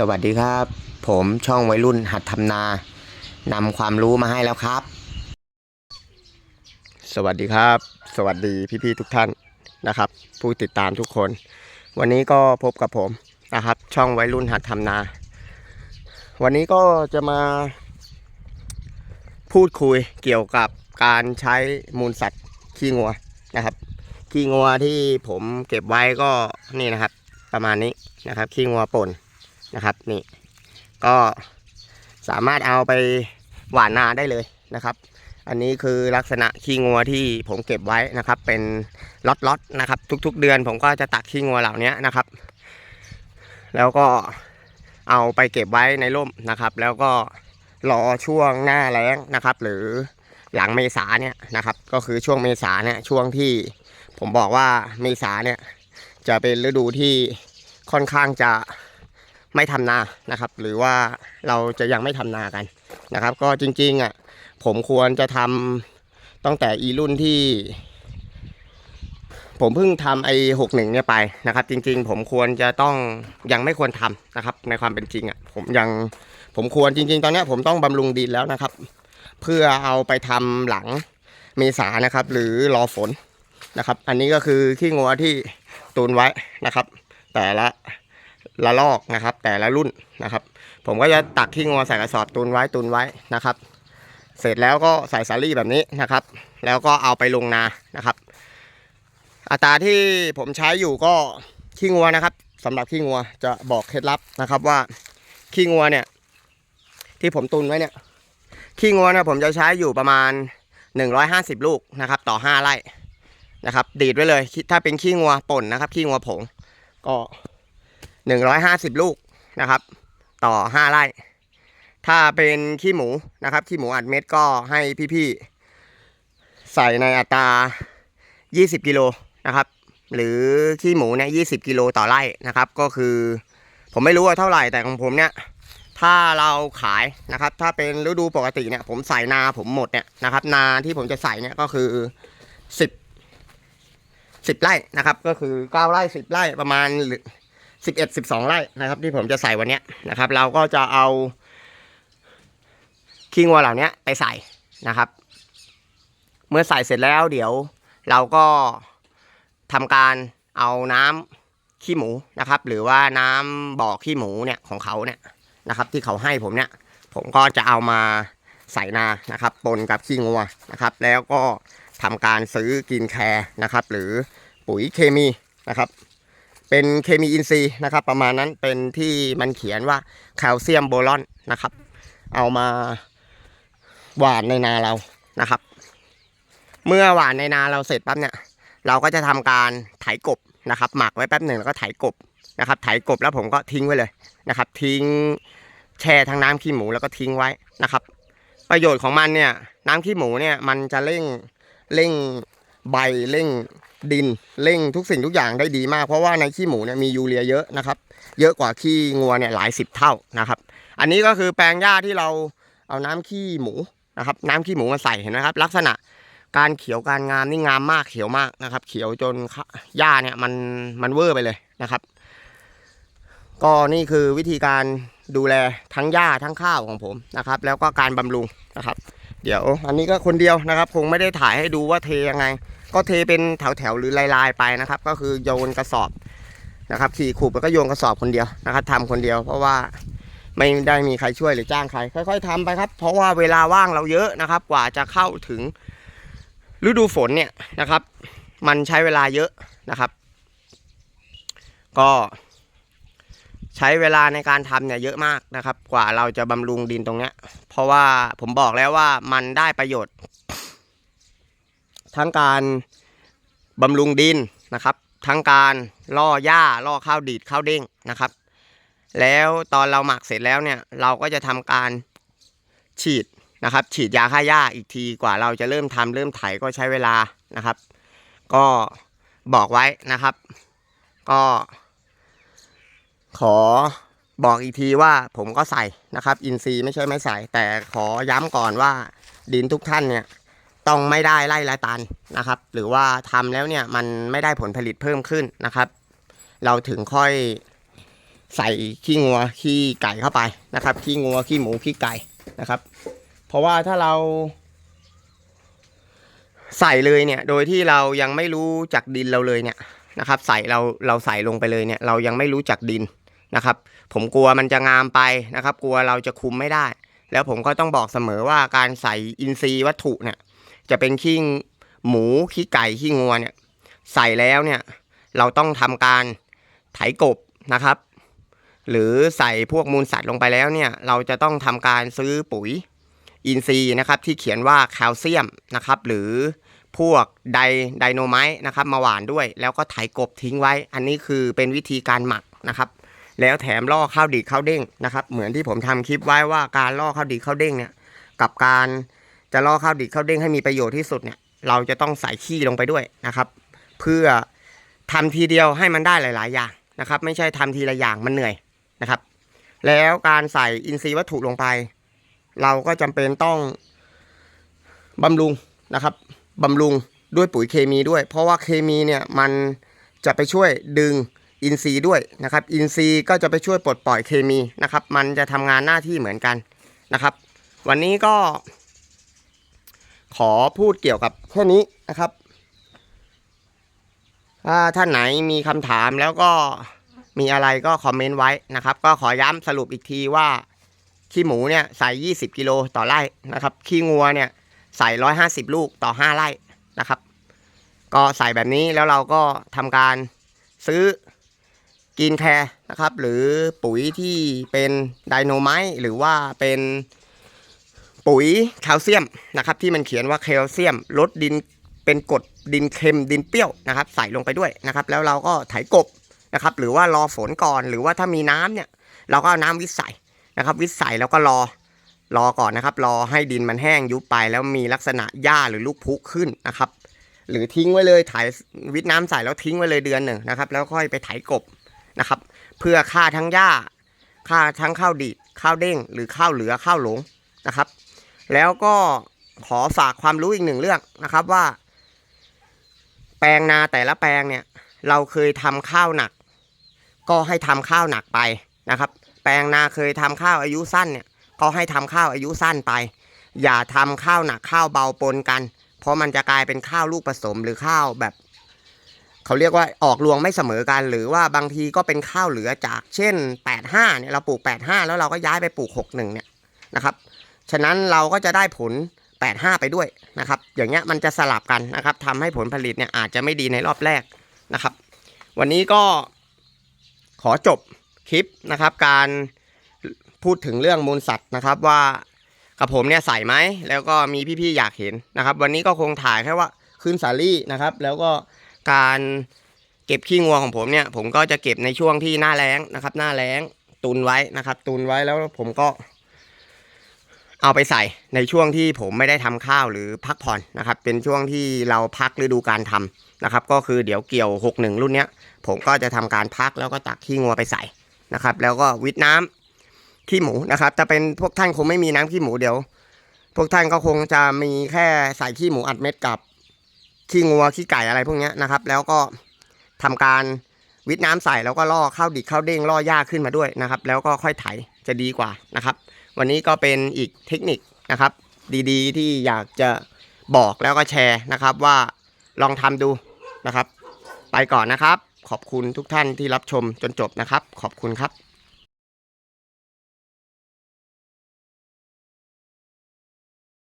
สวัสดีครับ ผมช่องวัยรุ่นหัดทำนานำความรู้มาให้แล้วครับ สวัสดีครับ สวัสดีพี่ๆทุกท่านนะครับ ผู้ติดตามทุกคน วันนี้ก็พบกับผมนะครับ ช่องวัยรุ่นหัดทำนา วันนี้ก็จะมา พูดคุยเกี่ยวกับการใช้มูลสัตว์ขี้งัวนะครับขี้งัวที่ผมเก็บไว้ก็นี่นะครับ ประมาณนี้นะครับขี้งัวป่น นะครับนี่ก็สามารถเอาไปหว่านนาได้เลยนะครับ อันนี้คือลักษณะขี้งัวที่ผมเก็บไว้นะครับ เป็นล็อตๆนะครับ ทุกๆ เดือนผมก็จะตักขี้งัวเหล่านี้นะครับ แล้วก็เอาไปเก็บไว้ในร่มนะครับ แล้วก็รอช่วงหน้าแล้งนะครับ หรือหลังเมษาเนี่ยนะครับ ก็คือช่วงเมษาเนี่ยช่วงที่ผมบอกว่าเมษาเนี่ยจะเป็นฤดูที่ค่อนข้างจะ ไม่ทำนานะครับ หรือว่าเราจะยังไม่ทำนากันนะครับ ก็จริงๆอะผมควรจะทำตั้งแต่อีรุ่นที่ ผมเพิ่งทำไอ้หกหนึ่งเนี่ยไปนะครับ จริง ๆ ผมควรจะต้องยังไม่ควรทำนะครับ ในความเป็นจริงอะผมยังผมควรจริง ๆ ตอนนี้ผมต้องบำรุงดินแล้วนะครับ เพื่อเอาไปทำหลังเมษานะครับ หรือรอฝนนะครับ อันนี้ก็คือขี้งัวที่ตูนไว้นะครับ แต่ละ ละลอกนะครับ แต่ละรุ่นนะครับ ผมก็จะตักขี้งัวใส่กระสอบตุนไว้ตุนไว้นะครับ เสร็จแล้วก็ใส่สาลี่แบบนี้นะครับ แล้วก็เอาไปลงนานะครับ อัตราที่ผมใช้อยู่ก็ขี้งัวนะครับสำหรับขี้งัวจะบอกเคล็ดลับนะครับว่าขี้งัวเนี่ย ที่ผมตุนไว้เนี่ยขี้งัวเนี่ยผมจะใช้อยู่ประมาณ 150 ลูกนะครับ ต่อ 5 ไร่นะครับ ดีดไว้เลยถ้าเป็นขี้งัวป่นนะครับขี้งัวผงก็ หนึ่งร้อยห้าสิบลูกนะครับ ต่อห้าไร่ ถ้าเป็นขี้หมูนะครับ ขี้หมูอัดเม็ดก็ให้พี่ๆ ใส่ในอัตรา20กิโลนะครับ หรือขี้หมูเนี่ย20กิโลต่อไร่นะครับ ก็คือ ผมไม่รู้ว่าเท่าไหร่แต่ของผมเนี่ยถ้าเราขายนะครับ ถ้าเป็นฤดูปกติเนี่ย ผมใส่นาผมหมดเนี่ยนะครับ นาที่ผมจะใส่เนี่ยก็คือ10 10ไร่นะครับ ก็คือ9ไร่10ไร่ประมาณ สิบเอ็ดสิบสองไร่นะครับ ที่ผมจะใส่วันนี้นะครับ เราก็จะเอาขี้งัวเหล่านี้ไปใส่นะครับ เมื่อใส่เสร็จแล้วเดี๋ยวเราก็ทำการเอาน้ำขี้หมูนะครับ หรือว่าน้ำบ่อขี้หมูเนี่ยของเขาเนี่ยนะครับ ที่เขาให้ผมเนี่ย ผมก็จะเอามาใส่นานะครับปนกับขี้งัวนะครับ แล้วก็ทำการซื้อกินแคร์นะครับ หรือปุ๋ยเคมีนะครับ เป็นเคมีอินทรีย์นะครับ ประมาณนั้นเป็นที่มันเขียนว่าแคลเซียมโบรอนนะครับ เอามาหว่านในนาเรานะครับ เมื่อหว่านในนาเราเสร็จปั๊บเนี่ย เราก็จะทำการไถกบนะครับ หมักไว้แป๊บหนึ่งแล้วก็ไถกบนะครับไถกบแล้วผมก็ทิ้งไว้เลยนะครับ ทิ้งแช่ทั้งน้ำขี้หมูแล้วก็ทิ้งไว้นะครับ ประโยชน์ของมันเนี่ย น้ำขี้หมูเนี่ยมันจะเร่งเร่งใบเร่ง ดินเร่งทุกสิ่งทุกอย่างได้ดีมาก เพราะว่าในขี้หมูเนี่ยมียูเรียเยอะนะครับ เยอะกว่าขี้งัวเนี่ยหลายสิบเท่านะครับ อันนี้ก็คือแปลงหญ้าที่เราเอาน้ำขี้หมูนะครับ น้ำขี้หมูมาใส่เห็นไหมครับ ลักษณะการเขียวการงามนี่งามมากเขียวมากนะครับ เขียวจนหญ้าเนี่ยมันมันเวอร์ไปเลยนะครับ ก็นี่คือวิธีการดูแลทั้งหญ้าทั้งข้าวของผมนะครับ แล้วก็การบำรุงนะครับ เดี๋ยวอันนี้ก็คนเดียวนะครับ คงไม่ได้ถ่ายให้ดูว่าเทยังไง ก็เทเป็นแถวๆหรือลายๆไปนะครับ ก็คือโยนกระสอบนะครับขี่ขูบแล้วก็โยนกระสอบคนเดียวนะครับทำคนเดียว เพราะว่าไม่ได้มีใครช่วยหรือจ้างใคร ค่อย ๆทำไปครับ เพราะว่าเวลาว่างเราเยอะนะครับ กว่าจะเข้าถึงฤดูฝนเนี่ยนะครับ มันใช้เวลาเยอะนะครับ ก็ใช้เวลาในการทำเนี่ยเยอะมากนะครับ กว่าเราจะบำรุงดินตรงเนี้ย เพราะว่าผมบอกแล้วว่ามันได้ประโยชน์ ทั้งการบำรุงดินนะครับ ทั้งการล่อหญ้าล่อข้าวดีดข้าวเด้งนะครับ แล้วตอนเราหมักเสร็จแล้วเนี่ยเราก็จะทำการฉีดนะครับ ฉีดยาฆ่าหญ้าอีกทีกว่าเราจะเริ่มทำเริ่มไถก็ใช้เวลานะครับ ก็บอกไว้นะครับ ก็ขอบอกอีกทีว่าผมก็ใส่นะครับ อินซีย์ไม่ใช่ไม่ใส่แต่ขอย้ำก่อนว่าดินทุกท่านเนี่ย ต้องไม่ได้ไล่ละตันนะครับ หรือว่าทำแล้วเนี่ยมันไม่ได้ผลผลิตเพิ่มขึ้นนะครับ เราถึงค่อยใส่ขี้งัวขี้ไก่เข้าไปนะครับ ขี้งัวขี้หมูขี้ไก่นะครับ เพราะว่าถ้าเรา ใส่เลยเนี่ย โดยที่เรายังไม่รู้จักดินเราเลยเนี่ยนะครับ ใส่เราเราใส่ลงไปเลยเนี่ย เรายังไม่รู้จักดินนะครับ ผมกลัวมันจะงามไปนะครับ กลัวเราจะคุมไม่ได้ แล้วผมก็ต้องบอกเสมอว่าการใส่อินทรีย์วัตถุเนี่ย จะเป็นขี้หมูขี้ไก่ขี้งัวเนี่ย ใส่แล้วเนี่ยเราต้องทำการไถกบนะครับ หรือใส่พวกมูลสัตว์ลงไปแล้วเนี่ย เราจะต้องทำการซื้อปุ๋ยอินทรีย์นะครับ ที่เขียนว่าแคลเซียมนะครับ หรือพวกไดไดโนไมต์นะครับมาหวานด้วย แล้วก็ไถกบทิ้งไว้ อันนี้คือเป็นวิธีการหมักนะครับ แล้วแถมล่อข้าวดีข้าวเด้งนะครับ เหมือนที่ผมทำคลิปไว้ว่าการล่อข้าวดีข้าวเด้งเนี่ย กับการ จะล่อข้าวดีดข้าวเด้งให้มีประโยชน์ที่สุดเนี่ย เราจะต้องใส่ขี้ลงไปด้วยนะครับ เพื่อทำทีเดียวให้มันได้หลาย ๆ อย่างนะครับ ไม่ใช่ทำทีละอย่างมันเหนื่อยนะครับ แล้วการใส่อินทรีย์วัตถุลงไป เราก็จำเป็นต้องบำรุงนะครับบำรุงด้วยปุ๋ยเคมีด้วย เพราะว่าเคมีเนี่ยมันจะไปช่วยดึงอินทรีย์ด้วยนะครับ อินทรีย์ก็จะไปช่วยปลดปล่อยเคมีนะครับ มันจะทำงานหน้าที่เหมือนกันนะครับ วันนี้ก็ ขอพูดเกี่ยวกับแค่นี้นะครับ ถ้าท่านไหนมีคำถามแล้วก็มีอะไรก็คอมเมนต์ไว้นะครับ ก็ขอย้ำสรุปอีกทีว่า ขี้หมูเนี่ยใส่ 20 กิโลต่อไร่นะครับ ขี้งัวเนี่ยใส่ 150 ลูกต่อ 5 ไร่นะครับ ก็ใส่แบบนี้แล้วเราก็ทำการซื้อกินแคร์นะครับ หรือปุ๋ยที่เป็นไดโนไมต์หรือว่าเป็น ปุ๋ยแคลเซียมนะครับที่มันเขียนว่าแคลเซียมลดดินเป็นกรดดินเค็มดินเปรี้ยวนะครับใส่ลงไปด้วยนะครับแล้วเราก็ไถกบนะครับหรือว่ารอฝนก่อนหรือว่าถ้ามีน้ำเนี่ยเราก็เอาน้ำวิทย์ใส่นะครับ วิทย์ใส่แล้วก็รอรอก่อนนะครับ รอให้ดินมันแห้งยุบไป แล้วมีลักษณะหญ้าหรือลูกพุขึ้นนะครับ หรือทิ้งไว้เลยถ่ายวิทน้ำใส่แล้วทิ้งไว้เลยเดือนหนึ่งนะครับ แล้วค่อยไปไถกบนะครับ เพื่อฆ่าทั้งหญ้าฆ่าทั้งข้าวดีดข้าวเด้ง หรือข้าวเหลือข้าวหลงนะครับ แล้วก็ขอฝากความรู้อีกหนึ่งเรื่องนะครับว่า แปลงนาแต่ละแปลงเนี่ย เราเคยทำข้าวหนัก ก็ให้ทำข้าวหนักไปนะครับ แปลงนาเคยทำข้าวอายุสั้นเนี่ย ก็ให้ทำข้าวอายุสั้นไป อย่าทำข้าวหนักข้าวเบาปนกัน เพราะมันจะกลายเป็นข้าวลูกผสมหรือข้าวแบบเขาเรียกว่าออกรวงไม่เสมอกัน หรือว่าบางทีก็เป็นข้าวเหลือจากเช่น 85เนี่ยเราปลูก 85 แล้วเราก็ย้ายไปปลูก 61เนี่ยนะครับ ฉะนั้นเราก็จะได้ผล 85 ไปด้วยนะครับ อย่างเงี้ยมันจะสลับกันนะครับทำให้ผลผลิตเนี่ยอาจจะไม่ดีในรอบแรกนะครับ วันนี้ก็ขอจบคลิปนะครับ การพูดถึงเรื่องมูลสัตว์นะครับว่ากับผมเนี่ยใส่ไหมแล้วก็มีพี่ๆอยากเห็นนะครับ วันนี้ก็คงถ่ายแค่ว่าขึ้นสาลี่นะครับ แล้วก็การเก็บขี้งัวของผมเนี่ย ผมก็จะเก็บในช่วงที่หน้าแล้งนะครับ หน้าแล้งตุนไว้นะครับ ตุนไว้แล้วผมก็ เอาไปใส่ในช่วงที่ผมไม่ได้ทำข้าวหรือพักผ่อนนะครับ เป็นช่วงที่เราพักฤดูการทำนะครับ ก็คือเดี๋ยวเกี่ยว 61 รุ่นเนี้ย ผมก็จะทำการพักแล้วก็ตักขี้งัวไปใส่นะครับ แล้วก็วิทน้ำขี้หมูนะครับจะเป็นพวกท่านคงไม่มีน้ำขี้หมูเดี๋ยว พวกท่านก็คงจะมีแค่ใส่ขี้หมูอัดเม็ดกับขี้งัวขี้ไก่อะไรพวกนี้นะครับ แล้วก็ทำการวิทน้ำใส่แล้วก็ล่อข้าวดิบข้าวเด้งล่อหญ้าขึ้นมาด้วยนะครับ แล้วก็ค่อยไถจะดีกว่านะครับ วันนี้ก็เป็นอีกเทคนิคนะครับ ดีๆ ที่อยากจะบอกแล้วก็แชร์นะครับว่าลองทำดูนะครับ ไปก่อนนะครับ ขอบคุณทุกท่านที่รับชมจนจบนะครับ ขอบคุณครับ